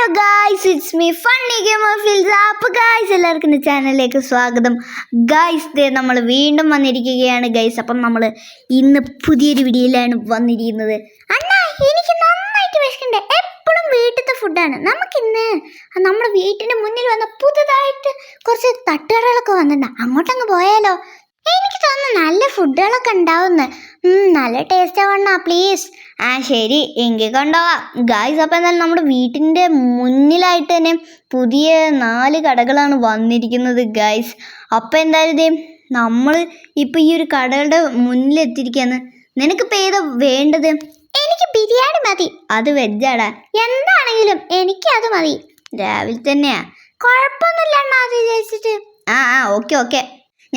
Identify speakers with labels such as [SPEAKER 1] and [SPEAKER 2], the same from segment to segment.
[SPEAKER 1] Hello guys it's me funny game of Phils അപ്പോൾ guys എല്ലാവർക്കും ചാനലിലേക്ക് സ്വാഗതം. ഗായ്സ് ദേ നമ്മൾ വീണ്ടും വന്നിരിക്കുകയാണ് ഗൈസ് അപ്പം നമ്മൾ ഇന്ന് പുതിയൊരു വീഡിയോയിലാണ് വന്നിരിക്കുന്നത്. അണ്ണാ എനിക്ക് നന്നായിട്ട് വിശക്കണ്ടേ എപ്പോഴും വീട്ടിലത്തെ ഫുഡാണ് നമുക്കിന്ന് നമ്മുടെ വീട്ടിന്റെ മുന്നിൽ വന്ന പുതുതായിട്ട് കുറച്ച് തട്ടുകടകളൊക്കെ വന്നിട്ടുണ്ട്. അങ്ങോട്ടങ്ങ് പോയാലോ? എനിക്ക് തോന്നുന്നു നല്ല ഫുഡുകളൊക്കെ ഉണ്ടാവുന്നു. നല്ല ടേസ്റ്റ് ആവണ്ണ പ്ലീസ് ആ ശരി. എങ്കിൽ കൊണ്ടുപോവാം. ഗായ്സ് അപ്പം എന്നാൽ നമ്മുടെ വീട്ടിന്റെ മുന്നിലായിട്ട് തന്നെ പുതിയ നാല് കടകളാണ് വന്നിരിക്കുന്നത് ഗായ്സ് അപ്പം എന്തായാലും ഇതേ നമ്മൾ ഇപ്പം ഈ ഒരു കടകളുടെ മുന്നിലെത്തിയിരിക്കുകയാണ് നിനക്കിപ്പോൾ ഏതാ വേണ്ടത്? എനിക്ക് ബിരിയാണി മതി. അത് വെജാടാ എന്താണെങ്കിലും എനിക്ക് അത് മതി. രാവിലെ തന്നെയാ. കുഴപ്പമൊന്നുമില്ല അണ്ണാ അത് വിചാരിച്ചിട്ട്. ആ ആ ഓക്കെ ഓക്കെ.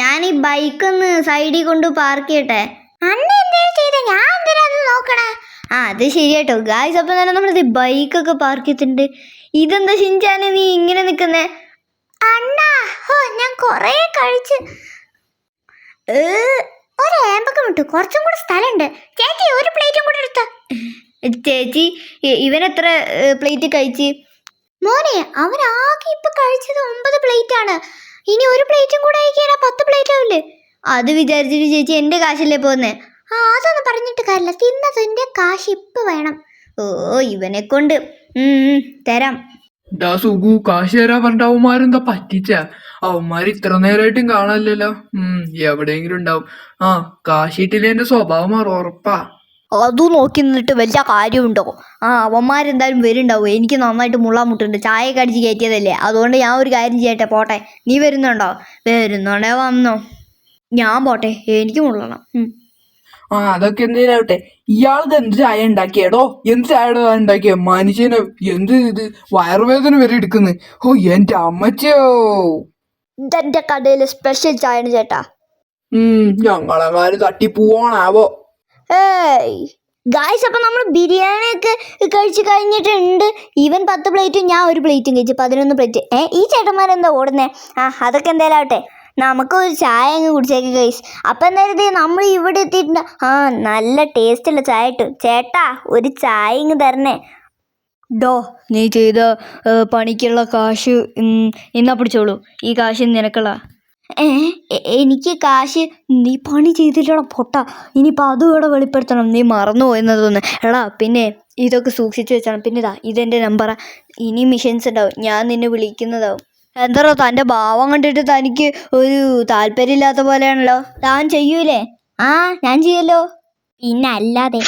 [SPEAKER 1] ഞാൻ ഈ ബൈക്ക് ഒന്ന് സൈഡിൽ കൊണ്ട് പാർക്ക് ചെയ്യട്ടെ? അണ്ണ എന്തേ ചെയ്ത? ഞാൻ എന്തിനാ അത് നോക്കണേ? ആ അത് ശരിയാട്ടോ. ഗായ്സ് അപ്പം തന്നെ നമ്മളിത് ബൈക്കൊക്കെ പാർക്ക് ചെയ്തിട്ടുണ്ട്. ഇതെന്താ ഷിൻചാനെ നീ ഇങ്ങനെ നിൽക്കുന്നേ അണ്ണാ ഓ ഞാൻ കുറേ കഴിച്ച് ഒരു ഏമ്പക്കം ഇട്ടു. കുറച്ചും കൂടി സ്ഥലമുണ്ട്. ചേച്ചി ഒരു പ്ലേറ്റും കൂടി എടുത്ത. ചേച്ചി ഇവനെത്ര പ്ലേറ്റ് കഴിച്ച്? മോനെ അവൻ ആകെ ഇപ്പൊ കഴിച്ചത് ഒമ്പത് പ്ലേറ്റ് ആണ് ഇനി ഒരു പ്ലേറ്റും കൂടെ കഴിക്കാനാ പത്ത് പ്ലേറ്റ് ആവില്ലേ അത് വിചാരിച്ചിട്ട് ചേച്ചി എന്റെ കാശല്ലേ പോന്നേ. ആ അതൊന്നും പറഞ്ഞിട്ട് കാര്യമില്ല. എന്റെ കാശ് ഇപ്പൊ വേണം. ഓ ഇവനെ കൊണ്ട്. തരാം.
[SPEAKER 2] സുഖു കാശ് തരാ പറഞ്ഞിട്ട് അവന്മാരെന്താ പറ്റിച്ച? അവന്മാർ ഇത്ര നേരമായിട്ടും കാണാനില്ലല്ലോ. ഉം എവിടെയെങ്കിലും ഉണ്ടാവും. ആ കാശിട്ടില്ല എന്റെ സ്വഭാവം ഉറപ്പാ.
[SPEAKER 1] അതും നോക്കി നിന്നിട്ട് വലിയ കാര്യമുണ്ടോ? ആ അവന്മാരെന്തായാലും വരുന്നുണ്ടാവും? എനിക്ക് നന്നായിട്ട് മുള്ളാൻ മുട്ടുണ്ട് ചായ കടിച്ച് കയറ്റിയതല്ലേ? അതുകൊണ്ട് ഞാൻ ഒരു കാര്യം ചെയ്യട്ടെ. പോട്ടെ. നീ വരുന്നുണ്ടോ? വരുന്നുണ്ടേ വന്നോ. ഞാൻ പോട്ടെ. എനിക്ക് മുള്ളണം.
[SPEAKER 2] ആ അതൊക്കെ എന്തേലാവട്ടെ ഇയാൾക്ക് എന്ത് ചായ ഉണ്ടാക്കിയടോ എന്ത് ചായ ഉണ്ടാക്കിയ? മനുഷ്യനെ എന്ത് ഇത് വയറുവേദന വരെ എടുക്കുന്നു. ഓ എന്റെ അമ്മച്ചോ.
[SPEAKER 1] ഇതെന്റെ കടയിലെ സ്പെഷ്യൽ ചായയാണ് ചേട്ടാ.
[SPEAKER 2] ഉം ഞങ്ങളെങ്ങാനും തട്ടി പോവാണാവോ
[SPEAKER 1] ഏയ് ഗായ്സ് അപ്പം നമ്മൾ ബിരിയാണി ഒക്കെ കഴിച്ച് കഴിഞ്ഞിട്ടുണ്ട്. ഇവൻ പത്ത് പ്ലേറ്റും ഞാൻ ഒരു പ്ലേറ്റും കഴിച്ചു. പതിനൊന്ന് പ്ലേറ്റ് ഏ ഈ ചേട്ടന്മാരെന്താ ഓടുന്നേ? ആ അതൊക്കെ എന്തായാലും ആവട്ടെ. നമുക്ക് ഒരു ചായ അങ്ങ് കുടിച്ചേക്ക് ഗൈസ് അപ്പം എന്തായാലും നമ്മൾ ഇവിടെ എത്തിയിട്ടുണ്ട്. ആ നല്ല ടേസ്റ്റുള്ള ചായ ഇട്ടു. ചേട്ടാ ഒരു ചായ ഇങ്ങ് തരണേ. ഡോ നീ ചെയ്ത പണിക്കുള്ള കാശ് ഇന്നാ പിടിച്ചോളൂ. ഈ കാശ് നിനക്കുള്ള എനിക്ക് കാശ് നീ പണി ചെയ്തില്ലടാ പൊട്ട. ഇനിയിപ്പോൾ അതും ഇവിടെ വെളിപ്പെടുത്തണം. നീ മറന്നു തോന്നുന്നു എടാ പിന്നെ ഇതൊക്കെ സൂക്ഷിച്ചു വെച്ചാണ്. പിന്നെ ഇതാ ഇതെന്റെ നമ്പറാ ഇനി മിഷൻസ് ഉണ്ടാവും. ഞാൻ നിന്നെ വിളിക്കുന്നതാവും. എന്താ തന്റെ ഭാവം കണ്ടിട്ട് തനിക്ക് ഒരു താല്പര്യമില്ലാത്ത പോലെയാണല്ലോ. താൻ ചെയ്യൂലേ? ആ ഞാൻ ചെയ്യല്ലോ. പിന്നെ അല്ലാതെ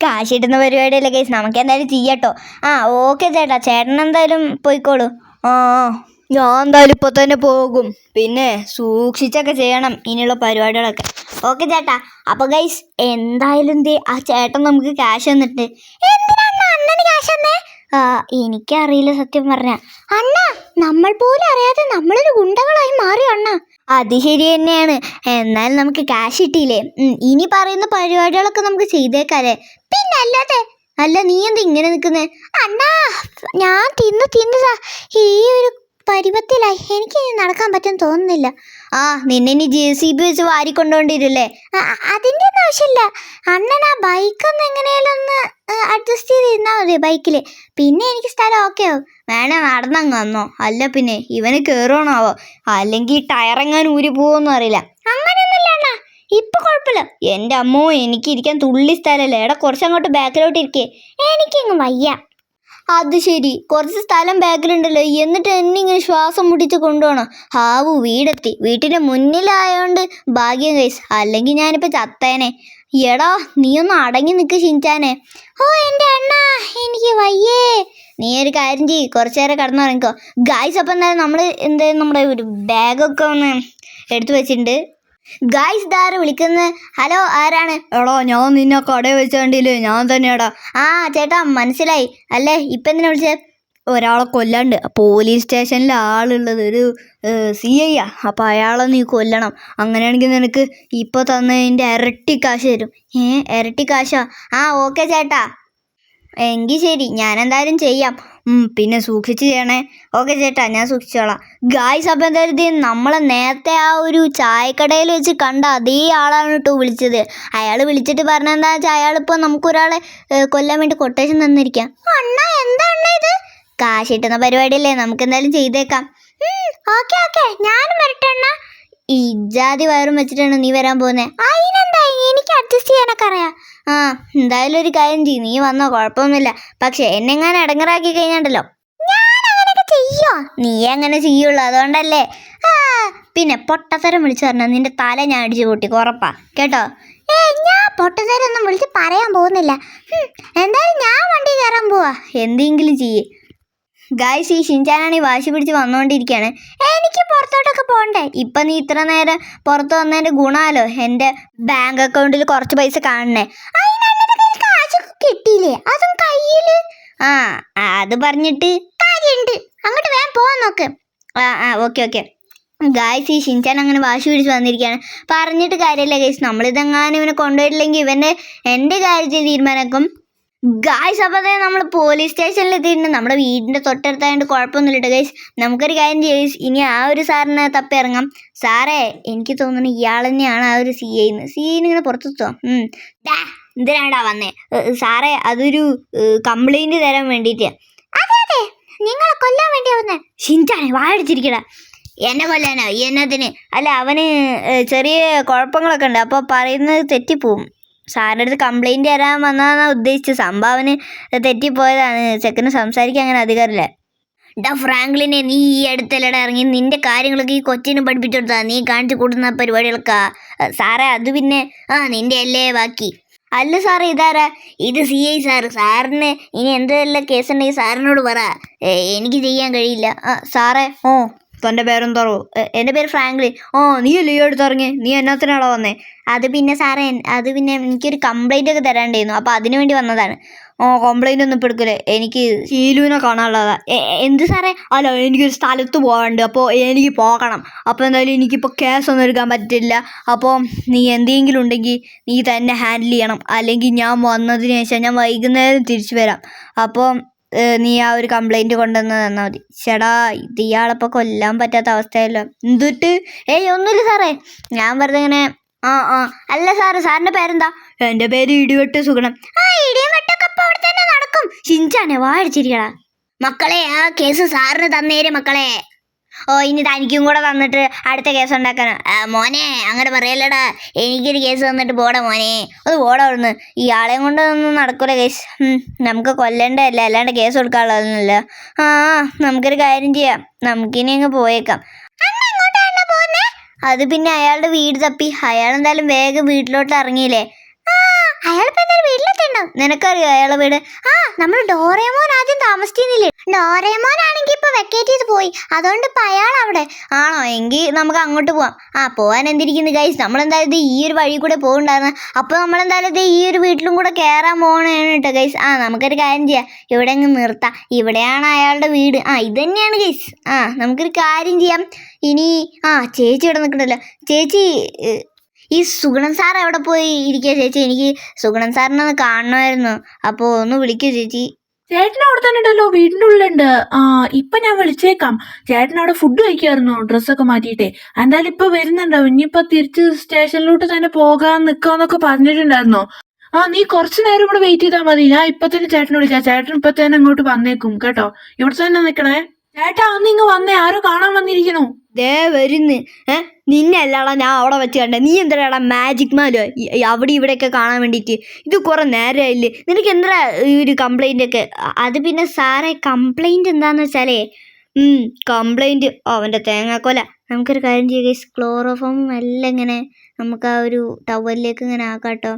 [SPEAKER 1] കാശിടുന്ന പരിപാടിയല്ലേ കേസ് നമുക്ക് എന്തായാലും ചെയ്യട്ടോ. ആ ഓക്കെ ചേട്ടാ. ചേട്ടൻ എന്തായാലും പോയിക്കോളൂ. ആ. ഞാൻ എന്തായാലും ഇപ്പോൾ തന്നെ പോകും. പിന്നെ സൂക്ഷിച്ചൊക്കെ ചെയ്യണം ഇനിയുള്ള പരിപാടികളൊക്കെ. ഓക്കെ ചേട്ടാ. അപ്പൊ ഗൈസ് എന്തായാലും ദേ ആ ചേട്ടൻ നമുക്ക് ക്യാഷ് തന്നിട്ട് എനിക്കറിയില്ല സത്യം പറഞ്ഞ. അണ്ണ നമ്മൾ പോലും അറിയാതെ നമ്മളൊരു ഗുണ്ടകളായി മാറി അണ്ണ. അത് ശരി തന്നെയാണ്. എന്നാൽ നമുക്ക് ക്യാഷ് കിട്ടിയില്ലേ? ഇനി പറയുന്ന പരിപാടികളൊക്കെ നമുക്ക് ചെയ്തേക്കാല്ലേ? പിന്നെ അല്ലാതെ അല്ല നീ എന്താ ഇങ്ങനെ നിൽക്കുന്നേ അണ്ണാ ഞാൻ തിന്ന് തിന്നതാ. ഈ ഒരു പരുവത്തിലായി. എനിക്ക് ഇനി നടക്കാൻ പറ്റും തോന്നുന്നില്ല. ആ നിന്നെ ഇനി ജെ സി ബി വെച്ച് വാരിക്കൊണ്ടോണ്ടിരില്ലേ? അതിന്റെ ഒന്നും ആവശ്യമില്ല. അണ്ണൻ ആ ബൈക്കൊന്ന് എങ്ങനെയാലും ഒന്ന് അഡ്ജസ്റ്റ് ചെയ്തിരുന്നാൽ മതി ബൈക്കിൽ പിന്നെ എനിക്ക് സ്ഥലം ഓക്കെ ആവും. വേണേ നടന്നങ്ങ് വന്നോ. അല്ല പിന്നെ ഇവന് കയറണാവോ അല്ലെങ്കിൽ ടയറെങ്ങാൻ ഊരി പോവോന്നും അറിയില്ല. അങ്ങനെയൊന്നുമില്ല അണ്ണാ. ഇപ്പൊ കുഴപ്പമില്ല എന്റെ അമ്മോ എനിക്ക് ഇരിക്കാൻ തുള്ളി സ്ഥലല്ലേ. എടാ കുറച്ചങ്ങോട്ട് ബാക്കിലോട്ട് ഇരിക്കേ. എനിക്കങ്ങ് വയ്യ. അത് ശരി. കുറച്ച് സ്ഥലം ബാക്കിലുണ്ടല്ലോ. എന്നിട്ട് എന്നെ ഇങ്ങനെ ശ്വാസം മുടിച്ച് കൊണ്ടുപോകണം. ഹാവു വീടെത്തി. വീട്ടിന്റെ മുന്നിലായോണ്ട് ഭാഗ്യം കൈസ് അല്ലെങ്കിൽ ഞാനിപ്പോൾ ചത്തേനെ. എടാ നീ ഒന്ന് അടങ്ങി നിൽക്ക് ഷിൻചാനെ. ഓ എന്റെ അണ്ണ എനിക്ക് വയ്യേ. നീ ഒരു കാര്യം ചെയ്യ്. കുറച്ച് നേരം കിടന്നുറങ്ങിക്കോ. ഗായ്സ് അപ്പം എന്തായാലും നമ്മൾ എന്തായാലും നമ്മുടെ ഒരു ബാഗൊക്കെ ഒന്ന് എടുത്തു വെച്ചിട്ടുണ്ട്. ഗായ്സ് ദാറ് വിളിക്കുന്നത് ഹലോ ആരാണ്? എടോ ഞാൻ നിന്നെ കടയിൽ വെച്ചാണ്ടില്ലേ ഞാൻ തന്നെയാടാ. ആ ചേട്ടാ മനസ്സിലായി. അല്ലേ? ഇപ്പം എന്തിനാ വിളിച്ചത് ഒരാളെ കൊല്ലാണ്ട്. പോലീസ് സ്റ്റേഷനിൽ ആളുള്ളത് ഒരു സി ഐ ആ അപ്പം അയാളെ നീ കൊല്ലണം. അങ്ങനെയാണെങ്കിൽ നിനക്ക് ഇപ്പോൾ തന്നതിന്റെ ഇരട്ടി കാശ് തരും. ഏ ഇരട്ടി കാശാ? ആ ഓക്കെ ചേട്ടാ. എങ്കിൽ ശരി. ഞാൻ എന്തായാലും ചെയ്യാം. പിന്നെ സൂക്ഷിച്ച് ചെയ്യണേ. ഓക്കെ ചേട്ടാ ഞാൻ സൂക്ഷിച്ചോളാം. ഗായ്സ് അപ്പം എന്തായാലും നമ്മളെ നേരത്തെ ആ ഒരു ചായക്കടയിൽ വെച്ച് കണ്ട അതേ ആളാണ് കേട്ടോ വിളിച്ചത്. അയാൾ വിളിച്ചിട്ട് പറഞ്ഞെന്താ വെച്ചാൽ അയാളിപ്പോൾ നമുക്കൊരാളെ കൊല്ലാൻ വേണ്ടി കൊട്ടേഷൻ തന്നിരിക്കാം. അണ്ണ എന്താ അണ്ണ ഇത്? കാശ് കിട്ടുന്ന പരിപാടിയല്ലേ നമുക്ക് എന്തായാലും ചെയ്തേക്കാം. Okay okay. ഞാനും വരട്ടെണ്ണ ഈ ജാതി വയറും വെച്ചിട്ടാണ് നീ വരാൻ പോകുന്നത് അതിനെന്താ എനിക്ക് അഡ്ജസ്റ്റ് ചെയ്യാനൊക്കെ അറിയാം. ആ എന്തായാലും ഒരു കാര്യം ചെയ്യും. നീ വന്നോ കുഴപ്പമൊന്നുമില്ല. പക്ഷെ എന്നെ ഞാൻ ഇടങ്ങറാക്കി കഴിഞ്ഞാണ്ടല്ലോ. ചെയ്യോ? നീ അങ്ങനെ ചെയ്യുള്ളൂ അതുകൊണ്ടല്ലേ. ആ പിന്നെ പൊട്ടത്തരം വിളിച്ചു പറഞ്ഞാൽ നിന്റെ തല ഞാൻ അടിച്ചു കൂട്ടി ഉറപ്പാ. കേട്ടോ? ഏ ഞാൻ പൊട്ടത്തരം ഒന്നും വിളിച്ച് പറയാൻ പോകുന്നില്ല. എന്തായാലും ഞാൻ വണ്ടി കയറാൻ പോവാ. എന്തെങ്കിലും ചെയ്യേ. ഗായ്സ് ഈ ഷിൻചാനാണ് ഈ വാശി പിടിച്ച് വന്നുകൊണ്ടിരിക്കുകയാണ് എനിക്ക് പുറത്തോട്ടൊക്കെ പോകണ്ടേ? ഇപ്പം നീ ഇത്ര നേരം പുറത്ത് വന്നതിന്റെ ഗുണമല്ലോ എന്റെ ബാങ്ക് അക്കൗണ്ടിൽ കുറച്ച് പൈസ കാണണേ. കാശൊക്കെ കിട്ടിയില്ലേ? അതും കയ്യിൽ ആ, അത് പറഞ്ഞിട്ട് കാര്യമുണ്ട് അങ്ങോട്ട് വേഗം പോവാൻ നോക്ക്. ആ ആ ഓക്കെ ഓക്കെ. ഗായ്സ് ഈ ഷിൻചാൻ അങ്ങനെ വാശി പിടിച്ച് വന്നിരിക്കുകയാണ് പറഞ്ഞിട്ട് കാര്യമില്ല ഗൈസ് നമ്മളിതെങ്ങാനും ഇവനെ കൊണ്ടുപോയിട്ടില്ലെങ്കിൽ ഇവന്റെ എന്റെ കാര്യത്തിൽ തീരുമാനമാക്കും ഗായ്സ് അപ്പോൾ തന്നെ നമ്മൾ പോലീസ് സ്റ്റേഷനിൽ എത്തിയിട്ടുണ്ട്. നമ്മുടെ വീടിന്റെ തൊട്ടടുത്തായതുകൊണ്ട് കുഴപ്പമൊന്നുമില്ല കേട്ടോ ഗൈസ് നമുക്കൊരു കാര്യം ചെയ്യും ഇനി ആ ഒരു സാറിനെ തപ്പി ഇറങ്ങാം സാറേ എനിക്ക് തോന്നുന്നു ഇയാൾ തന്നെയാണ് ആ ഒരു സി ഐന്ന് സി ഐന്ന് ഇങ്ങനെ പുറത്തെത്തോ എന്തിനാണ്ടാ വന്നേ? സാറേ അതൊരു കംപ്ലൈന്റ് തരാൻ വേണ്ടിയിട്ട്. അതെ കൊല്ലാൻ വേണ്ടി വന്നേ. വാഴടിച്ചിരിക്കടാ എന്നെ കൊല്ലാനോ? എന്നതിന്? അല്ല അവന് ചെറിയ കുഴപ്പങ്ങളൊക്കെ ഉണ്ട്. അപ്പോൾ പറയുന്നത് തെറ്റിപ്പോവും. സാറിന്റെ അടുത്ത് കംപ്ലൈന്റ് തരാൻ വന്നതാണ് ഉദ്ദേശിച്ചത്? സംഭാവന തെറ്റിപ്പോയതാണ്. ചെക്കന് സംസാരിക്കാൻ അങ്ങനെ അധികാരമില്ല. ഡാ ഫ്രാങ്ക്ലിനെ നീ ഈ അടുത്തല്ലടാ ഇറങ്ങി നിന്റെ കാര്യങ്ങളൊക്കെ ഈ കൊച്ചിനെ പഠിപ്പിച്ചു കൊടുത്താ. നീ കാണിച്ചു കൂട്ടുന്ന പരിപാടികളൊക്കെ സാറേ അത് പിന്നെ ആ നിന്റെ അല്ലേ ബാക്കി. അല്ല സാറേ ഇതാരാ? ഇത് സി ഐ സാറ് സാറിന് ഇനി എന്തെല്ലാം കേസുണ്ടെങ്കിൽ സാറിനോട് പറ. എനിക്ക് ചെയ്യാൻ കഴിയില്ല. ആ സാറേ ഓ. തന്റെ പേരെന്താറോ എന്റെ പേര് ഫ്രാങ്ക്ലിൻ. ഓ നീ ലീവ് എടുത്ത് അടുത്ത് ഇറങ്ങി നീ എന്നാത്തിനാണോ വന്നേ? അത് പിന്നെ സാറേ അത് പിന്നെ എനിക്കൊരു കംപ്ലൈന്റ് ഒക്കെ തരാണ്ടായിരുന്നു. അപ്പോൾ അതിനു വേണ്ടി വന്നതാണ്. ഓ കംപ്ലൈന്റ് ഒന്നും ഇപ്പോൾ എടുക്കില്ലേ എനിക്ക് ശീലുവിനെ കാണാനുള്ളതാ. എന്ത് സാറേ? അല്ല എനിക്കൊരു സ്ഥലത്ത് പോകാനുണ്ട് അപ്പോൾ എനിക്ക് പോകണം. അപ്പോൾ എന്തായാലും എനിക്കിപ്പോൾ കേസൊന്നും എടുക്കാൻ പറ്റില്ല. അപ്പോൾ നീ എന്തെങ്കിലും ഉണ്ടെങ്കിൽ നീ തന്നെ ഹാൻഡിൽ ചെയ്യണം. അല്ലെങ്കിൽ ഞാൻ വന്നതിന് ശേഷം ഞാൻ വൈകുന്നേരം തിരിച്ചു വരാം. അപ്പോൾ നീ ആ ഒരു കംപ്ലൈന്റ് കൊണ്ടുവന്ന് തന്നാൽ മതി. ചേടാ ഇത് ഇയാളപ്പോൾ കൊല്ലാൻ പറ്റാത്ത അവസ്ഥയല്ലോ? എന്തിട്ട്? ഏയ് ഒന്നുമില്ല സാറേ. ഞാൻ വെറുതെ ഇങ്ങനെ ആ ആ. അല്ല സാറ് സാറിന്റെ പേരെന്താ? എന്റെ പേര് ഇടിവെട്ട് സുഖണം ആ ഇടിവെട്ടൊക്കെ വെട്ടൊക്കെ അപ്പോൾ അവിടെ തന്നെ നടക്കും. ഷിൻചാനെ വാഴിച്ചിരിക്കടാ മക്കളെ ആ കേസ് സാറിന് തന്നേര് മക്കളെ. ഓ ഇനി തനിക്കും കൂടെ തന്നിട്ട് അടുത്ത കേസ് ഉണ്ടാക്കാൻ മോനെ അങ്ങനെ പറയല്ലടാ. എനിക്കൊരു കേസ് തന്നിട്ട് പോടാ മോനെ. അത് പോടാ അവിടുന്ന്. ഈ ആളെയും കൊണ്ട് ഒന്നും നടക്കൂല കേസ് നമുക്ക് കൊല്ലേണ്ടതല്ല? അല്ലാണ്ട് കേസ് കൊടുക്കാനുള്ളതൊന്നുമല്ല. ആ നമുക്കൊരു കാര്യം ചെയ്യാം. നമുക്കിനി അങ്ങ് പോയേക്കാം. അത് പിന്നെ അയാളുടെ വീട് തപ്പി. അയാൾ എന്തായാലും വേഗം വീട്ടിലോട്ട് ഇറങ്ങിയില്ലേ? അയാളിപ്പോ എന്തായാലും വീട്ടിലെത്തിണ്ടോ? നിനക്കറിയോ അയാളെ വീട്? ആ നമ്മൾ ഡോറേമോൻ ആദ്യം താമസിക്കുന്നില്ലേ? ഡോറേമോൻ ആണെങ്കിൽ ഇപ്പൊ വെക്കേറ്റ് ചെയ്ത് പോയി. അതുകൊണ്ട് ഇപ്പൊ അയാൾ അവിടെ. ആണോ? എങ്കിൽ നമുക്ക് അങ്ങോട്ട് പോവാം. ആ പോവാൻ എന്തിരിക്കുന്നു ഗൈസ് നമ്മൾ എന്തായാലും ഈ ഒരു വഴി കൂടെ പോകുന്നുണ്ടായിരുന്നു അപ്പോൾ നമ്മളെന്തായാലും ഇത് ഈ ഒരു വീട്ടിലും കൂടെ കയറാൻ പോകണേണ് കേട്ടോ ഗൈസ് ആ നമുക്കൊരു കാര്യം ചെയ്യാം. ഇവിടെ അങ്ങ് നിർത്താം. ഇവിടെയാണ് അയാളുടെ വീട്. ആ ഇത് തന്നെയാണ് ഗൈസ് ആ നമുക്കൊരു കാര്യം ചെയ്യാം. ഇനി ആ ചേച്ചി ഇവിടെ നിൽക്കണ്ടല്ലോ ചേച്ചി ഈ സുഗുണൻ സാർ എവിടെ പോയി ഇരിക്കുക ചേച്ചി? എനിക്ക് സുഗുണൻ സാറിനെ ഒന്ന് കാണണമായിരുന്നു. അപ്പോൾ ഒന്ന് വിളിക്കൂ ചേച്ചി.
[SPEAKER 3] ചേട്ടൻ അവിടെ തന്നെ ഉണ്ടല്ലോ വീടിന്റെ ഉള്ളിലുണ്ട്. ആ ഇപ്പൊ ഞാൻ വിളിച്ചേക്കാം. ചേട്ടൻ അവിടെ ഫുഡ് കഴിക്കായിരുന്നു ഡ്രസ്സൊക്കെ മാറ്റിയിട്ടേ. എന്തായാലും ഇപ്പൊ വരുന്നുണ്ടാവും ഇനിയിപ്പൊ തിരിച്ച് സ്റ്റേഷനിലോട്ട് തന്നെ പോകാൻ നിക്കാന്നൊക്കെ പറഞ്ഞിട്ടുണ്ടായിരുന്നു. ആ നീ കുറച്ചു നേരം ഇവിടെ വെയിറ്റ് ചെയ്താൽ മതി. ഞാൻ ഇപ്പൊ തന്നെ ചേട്ടനെ വിളിക്കാം. ചേട്ടൻ ഇപ്പൊ തന്നെ അങ്ങോട്ട് വന്നേക്കും കേട്ടോ? ഇവിടെ തന്നെ നിക്കണേ. ചേട്ടാ അന്ന് ഇങ്ങ് വന്നേ. ആരോ കാണാൻ വന്നിരിക്കുന്നു.
[SPEAKER 1] ദേ വരുന്ന്. ഏ നിന്നെ അല്ലാടാ ഞാൻ അവിടെ വെച്ച് കണ്ടേ. നീ എന്തരാടാ മാജിക് മാലോ അവിടെ ഇവിടെ അവിടെ ഇവിടെയൊക്കെ കാണാൻ വേണ്ടിയിട്ട്? ഇത് കുറെ നേരമായില്ലേ നിനക്ക് എന്താ ഈ ഒരു കംപ്ലൈന്റ് ഒക്കെ? അത് പിന്നെ സാറേ കംപ്ലൈന്റ് എന്താന്ന് വെച്ചാലേ കംപ്ലൈന്റ് അവന്റെ തേങ്ങാക്കൊല. നമുക്കൊരു കാര്യം ചെയ്യുക ക്ലോറോഫോം എല്ലാം ഇങ്ങനെ നമുക്ക് ആ ഒരു ടവലിലേക്ക് ഇങ്ങനെ ആക്കാട്ടോ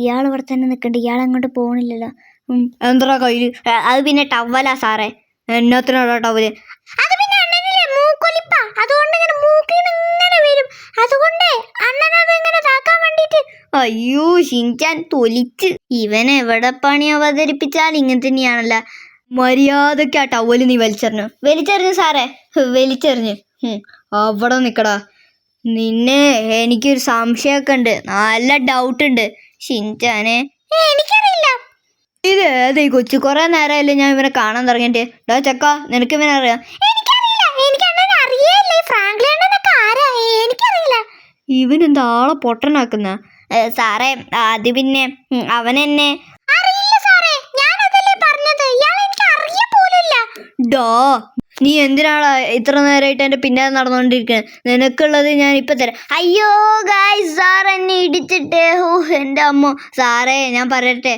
[SPEAKER 1] ഇയാൾ ഇവിടെ തന്നെ നിൽക്കണ്ട. ഇയാൾ അങ്ങോട്ട് പോകണില്ലല്ലോ എന്താ കയ്യിൽ അത് പിന്നെ ടവലാ സാറേ. ടവൽ അത് പിന്നെ അണ്ണനില്ലേ മൂക്കൊലിപ്പ. അതുകൊണ്ട് ഇങ്ങനെ മൂക്കിൽ ഇങ്ങനെ വരും. അതുകൊണ്ട് അണ്ണൻ അത് ഇങ്ങനെ ഇതാക്കാൻ വേണ്ടിട്ട് അയ്യോ ഷിൻചാൻ തൊലിച്ച്. ഇവൻ എവിടെ പണി അവതരിപ്പിച്ചാൽ ഇങ്ങനെ തന്നെയാണല്ലോ. മര്യാദയ്ക്ക് ആ ടവൽ നീ വലിച്ചെറിഞ്ഞു. വലിച്ചെറിഞ്ഞു സാറേ. വലിച്ചെറിഞ്ഞു. അവിടെ നിക്കടാ. നിന്നെ എനിക്കൊരു സംശയമൊക്കെ ഉണ്ട്. നല്ല ഡൗട്ട് ഉണ്ട്. ഷിൻചാനെ എനിക്കറിയില്ല. ഇത് ഏതാ ഈ കൊച്ചു കുറെ നേരമല്ലേ ഞാൻ ഇവനെ കാണാൻ തുടങ്ങിയിട്ട്. ഡോ ചക്ക നിനക്ക് ഇവനെ അറിയാം? ഇവനെന്താ ആളെ പൊട്ടനാക്കുന്ന? സാറേ അത് പിന്നെ അവനെന്നെ. അവൻ എന്നെ ഡാ നീ എന്തിനാണ് ഇത്ര നേരമായിട്ട് എന്റെ പിന്നാലെ നടന്നുകൊണ്ടിരിക്കുന്നത് നിനക്കുള്ളത് ഞാൻ ഇപ്പം തരാം. അയ്യോ ഗായ് സാർ എന്നെ ഇടിച്ചിട്ടേ. ഓ എന്റെ അമ്മ. സാറേ ഞാൻ പറയട്ടെ.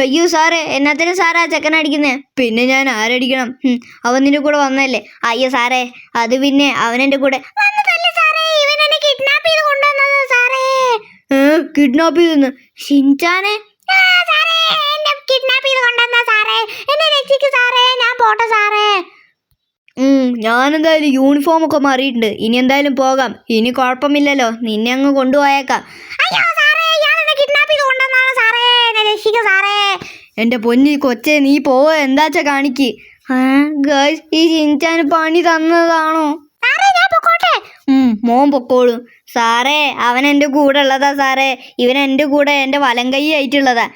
[SPEAKER 1] അയ്യോ സാറേ എന്നാത്തിന് സാറാ ചെക്കൻ അടിക്കുന്നേ. പിന്നെ ഞാൻ ആരടിക്കണം? അവൻ നിന്റെ കൂടെ വന്നല്ലേ അയ്യോ സാറേ അത് പിന്നെ അവൻ എന്റെ കൂടെ കിഡ്നാപ്പ് കിഡ്നാപ്പ് ചെയ്ത് സാറേ. എന്നെ സാറേ. ഞാൻ സാറേ. ഞാൻ എന്തായാലും യൂണിഫോം ഒക്കെ മാറിയിട്ടുണ്ട്. ഇനി എന്തായാലും പോകാം. ഇനി കുഴപ്പമില്ലല്ലോ. നിന്നെ അങ്ങ് കൊണ്ടുപോയേക്കാം. അയ്യോ സാറേ കിഡ്നാപ്പ് ചെയ്ത് സാറേ. എന്നെ രക്ഷിക്ക സാറേ. എന്റെ പൊന്നി കൊച്ചെ നീ പോവോ. എന്താച്ചാ കാണിക്ക്? ഈ ചിഞ്ചാൻ പണി തന്നതാണോ? മോൻ പൊക്കോളൂ. സാറേ അവൻ എന്റെ കൂടെ ഉള്ളതാ സാറേ. ഇവൻ എന്റെ കൂടെ എന്റെ വലം കൈ ആയിട്ടുള്ളതാ.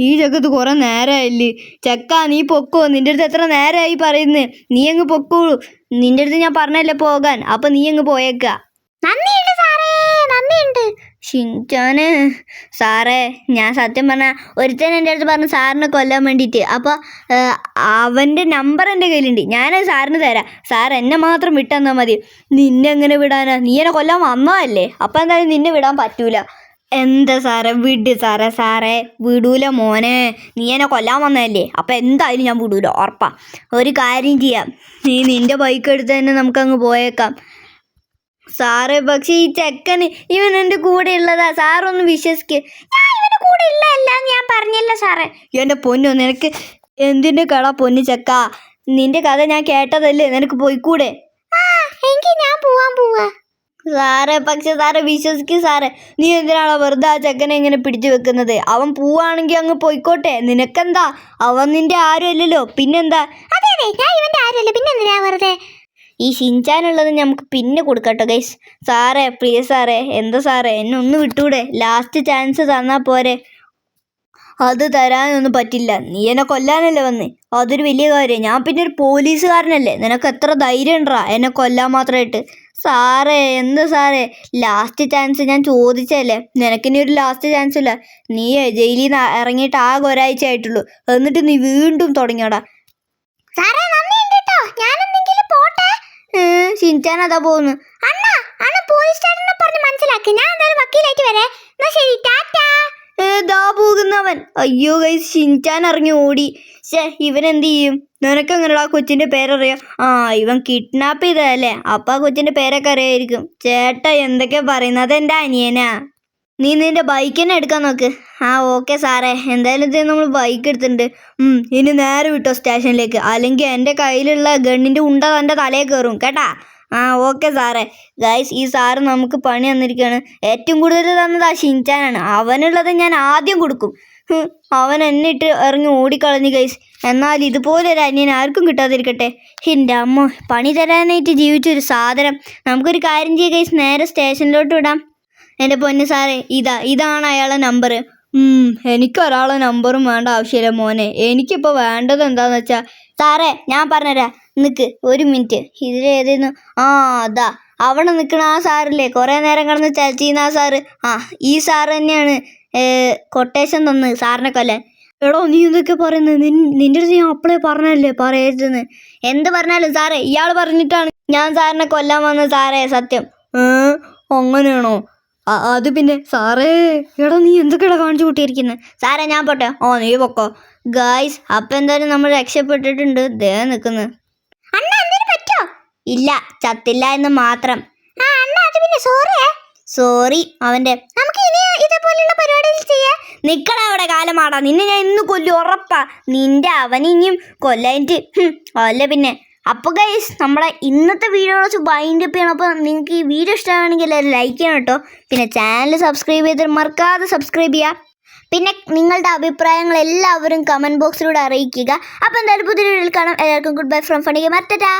[SPEAKER 1] ഈ ചെക്കത്ത് കുറെ നേരമായില്ലേ ചെക്ക നീ പൊക്കോ. നിന്റെ അടുത്ത് എത്ര നേരമായി പറയുന്നേ. നീ അങ്ങ് പൊക്കോളൂ. നിന്റെ അടുത്ത് ഞാൻ പറഞ്ഞല്ലേ പോകാൻ. അപ്പൊ നീ അങ്ങ് പോയേക്കാ. ഷിൻചാന് സാറേ ഞാൻ സത്യം പറഞ്ഞ ഒരുത്തൻ എന്റെ അടുത്ത് പറഞ്ഞു സാറിനെ കൊല്ലാൻ വേണ്ടിയിട്ട്. അപ്പോൾ അവന്റെ നമ്പർ എന്റെ കയ്യിലുണ്ട്. ഞാനത് സാറിന് തരാം. സാർ എന്നെ മാത്രം വിട്ടെന്നാൽ മതി. നിന്നെ എങ്ങനെ വിടാനാ? നീ എന്നെ കൊല്ലാൻ വന്നതല്ലേ? അപ്പം എന്തായാലും നിന്നെ വിടാൻ പറ്റൂല. എന്താ സാറേ? വിട് സാറേ. സാറേ വിടൂല മോനെ. നീ എന്നെ കൊല്ലാൻ വന്നതല്ലേ? അപ്പം എന്തായാലും ഞാൻ വിടൂല. ഉറപ്പാ. ഒരു കാര്യം ചെയ്യാം. നീ നിന്റെ ബൈക്ക് എടുത്ത് തന്നെ നമുക്കങ്ങ് പോയേക്കാം. സാറേ പക്ഷെ ഈ ചെക്കന് ഇവൻ എന്റെ കൂടെ ഉള്ളതാ. സാറൊന്ന് വിശ്വസിക്ക്. ഞാൻ ഇവന്റെ കൂടെ അല്ലാന്ന് ഞാൻ പറഞ്ഞില്ല സാറേ. എന്റെ പൊന്നു നിനക്ക് എന്തിന്റെ കട പൊന്നു ചെക്ക? നിന്റെ കഥ ഞാൻ കേട്ടതല്ലേ? നിനക്ക് പോയിക്കൂടെ? എങ്കിൽ ഞാൻ പോവാൻ പോവാ. സാറേ പക്ഷെ സാറെ വിശ്വസിക്കും സാറേ. നീ എന്തിനാണോ വെറുതെ ആ ചെക്കനെ ഇങ്ങനെ പിടിച്ചു വെക്കുന്നത്? അവൻ പോവാണെങ്കിൽ അങ്ങ് പോയിക്കോട്ടെ. നിനക്കെന്താ? അവൻ നിന്റെ ആരും അല്ലല്ലോ പിന്നെന്താ? അതെ അതെ ഞാൻ ഇവന്റെ ആരുമല്ല. പിന്നെന്തിനാ വെറുതെ? ഈ ഷിൻചാനുള്ളത് നമുക്ക് പിന്നെ കൊടുക്കട്ടോ ഗൈസ് സാറേ പ്രിയ സാറേ എന്താ സാറേ? എന്നെ ഒന്ന് വിട്ടൂടെ? ലാസ്റ്റ് ചാൻസ് തന്നാൽ പോരെ. അത് തരാനൊന്നും പറ്റില്ല. നീ എന്നെ കൊല്ലാനല്ലേ വന്ന്? അതൊരു വലിയ കാര്യം. ഞാൻ പിന്നെ ഒരു പോലീസുകാരനല്ലേ? നിനക്ക് എത്ര ധൈര്യം ഉണ്ടാ എന്നെ കൊല്ലാൻ മാത്രമായിട്ട് സാറേ എന്ത് സാറേ? ലാസ്റ്റ് ചാൻസ് ഞാൻ ചോദിച്ചല്ലേ നിനക്കിനി ഒരു ലാസ്റ്റ് ചാൻസ് ഇല്ല. നീ ജയിലിൽ നിന്ന് ഇറങ്ങിയിട്ട് ആകെ ഒരാഴ്ച ആയിട്ടുള്ളൂ എന്നിട്ട് നീ വീണ്ടും തുടങ്ങിയടാ? സാറേ ഞാൻ ഷിൻചാൻ പോകുന്നു അണ്ണ അണ്ണ പോലീസ് സ്റ്റേഷനെ പറഞ്ഞ് മനസ്സിലാക്കി. ഞാൻ എന്തായാലും വക്കീലായിട്ട് വരെ. എന്നാ ശരി ടാറ്റാ. ഏതാ പോകുന്നവൻ അയ്യോ കൈ ഷിൻചാൻ ഇറങ്ങി ഓടി. ഇവൻ എന്ത് ചെയ്യും? നിനക്ക് എങ്ങനെയാ കൊച്ചിന്റെ പേരറിയാം? ആ ഇവൻ കിഡ്നാപ്പ് ചെയ്തതല്ലേ? അപ്പൊ ആ കൊച്ചിന്റെ പേരൊക്കെ അറിയായിരിക്കും. ചേട്ടാ എന്തൊക്കെ പറയുന്നത്? അതെന്റെ അനിയനാ. നീ നിന്റെ ബൈക്ക് തന്നെ എടുക്കാൻ നോക്ക്. ആ ഓക്കെ സാറേ. എന്തായാലും ഇത് നമ്മൾ ബൈക്ക് എടുത്തിട്ടുണ്ട്. ഇനി നേരെ വിട്ടോ സ്റ്റേഷനിലേക്ക് അല്ലെങ്കിൽ എന്റെ കയ്യിലുള്ള ഗണ്ണിന്റെ ഉണ്ട തന്റെ തലയിൽ കയറും കേട്ടാ? ആ ഓക്കെ സാറേ. ഗൈസ് ഈ സാറ് നമുക്ക് പണി തന്നിരിക്കുകയാണ്. ഏറ്റവും കൂടുതൽ തന്നത് ആ ഷിൻചാനാണ്. അവനുള്ളത് ഞാൻ ആദ്യം കൊടുക്കും. അവൻ എന്നെ ഇട്ട് ഇറങ്ങി ഓടിക്കളഞ്ഞു ഗൈസ് എന്നാൽ ഇതുപോലെ ഒരു അന്യൻ ആർക്കും കിട്ടാതിരിക്കട്ടെ? എന്റെ അമ്മ പണി തരാനായിട്ട് ജീവിച്ചൊരു സാധനം. നമുക്കൊരു കാര്യം ചെയ്യുക ഗൈസ് നേരെ സ്റ്റേഷനിലോട്ട് വിടാം. എന്റെ പൊന്നു സാറേ ഇതാ ഇതാണ് അയാളെ നമ്പർ എനിക്ക് ഒരാളെ നമ്പറും വേണ്ട ആവശ്യമില്ല മോനെ. എനിക്കിപ്പോൾ വേണ്ടത് എന്താന്ന് വെച്ചാൽ സാറേ ഞാൻ പറഞ്ഞുതരാം. നിൽക്ക് ഒരു മിനിറ്റ് ഇതിലേതെന്ന് ആ അതാ. അവിടെ നിൽക്കണ ആ സാറില്ലേ? കുറേ നേരം കിടന്ന് ചലച്ചിരുന്ന ആ സാറ്. ആ ഈ സാറ് തന്നെയാണ് കൊട്ടേഷൻ തന്ന് സാറിനെ കൊല്ലാൻ. എടോ നീ എന്തൊക്കെ പറയുന്നത് നിൻ നിന്റെ അടുത്ത് ഞാൻ അപ്പളേ പറഞ്ഞല്ലേ പറയരുതെന്ന്? എന്ത് പറഞ്ഞാലും സാറേ ഇയാൾ പറഞ്ഞിട്ടാണ് ഞാൻ സാറിനെ കൊല്ലാൻ വന്നത് സാറേ സത്യം. അങ്ങനെയാണോ? അത് പിന്നെ. സാറേ എടാ നീ എന്തൊക്കെയാ കാണിച്ചു കൂട്ടിയിരിക്കുന്നത് സാറേ ഞാൻ പോട്ടെ. ഓ നീ പൊക്കോ. ഗായ്സ് അപ്പം എന്തായാലും നമ്മൾ രക്ഷപ്പെട്ടിട്ടുണ്ട്. ദേ നിൽക്കുന്നു. പറ്റോ ഇല്ല ചത്തില്ല എന്ന് മാത്രം. ആ സോറി സോറി അവന്റെ നമുക്ക് ഇനി ഇതേപോലെയുള്ള പരിപാടികൾ ചെയ്യാം നിക്കട അവിടെ കാലമാടാ. നിന്നെ ഞാൻ ഇന്ന് കൊല്ലു ഉറപ്പാ. നിന്റെ അവനിനിയും കൊല്ലായിട്ട്. അല്ല പിന്നെ. അപ്പോൾ ഗൈസ് നമ്മുടെ ഇന്നത്തെ വീഡിയോ കുറച്ച് വൈൻഡ് അപ്പ് ചെയ്യണം അപ്പോൾ നിങ്ങൾക്ക് ഈ വീഡിയോ ഇഷ്ടമാണെങ്കിൽ എല്ലാവരും ലൈക്ക് ചെയ്യണം കേട്ടോ പിന്നെ ചാനൽ സബ്സ്ക്രൈബ് ചെയ്ത് മറക്കാതെ സബ്സ്ക്രൈബ് ചെയ്യുക പിന്നെ നിങ്ങളുടെ അഭിപ്രായങ്ങൾ എല്ലാവരും കമന്റ് ബോക്സിലൂടെ അറിയിക്കുക. അപ്പോൾ എന്തായാലും പുതിയ വീഡിയോയിൽ കാണാം. എല്ലാവർക്കും ഗുഡ് ബൈ ഫ്രം ഫണിക മറ്ററ്റാ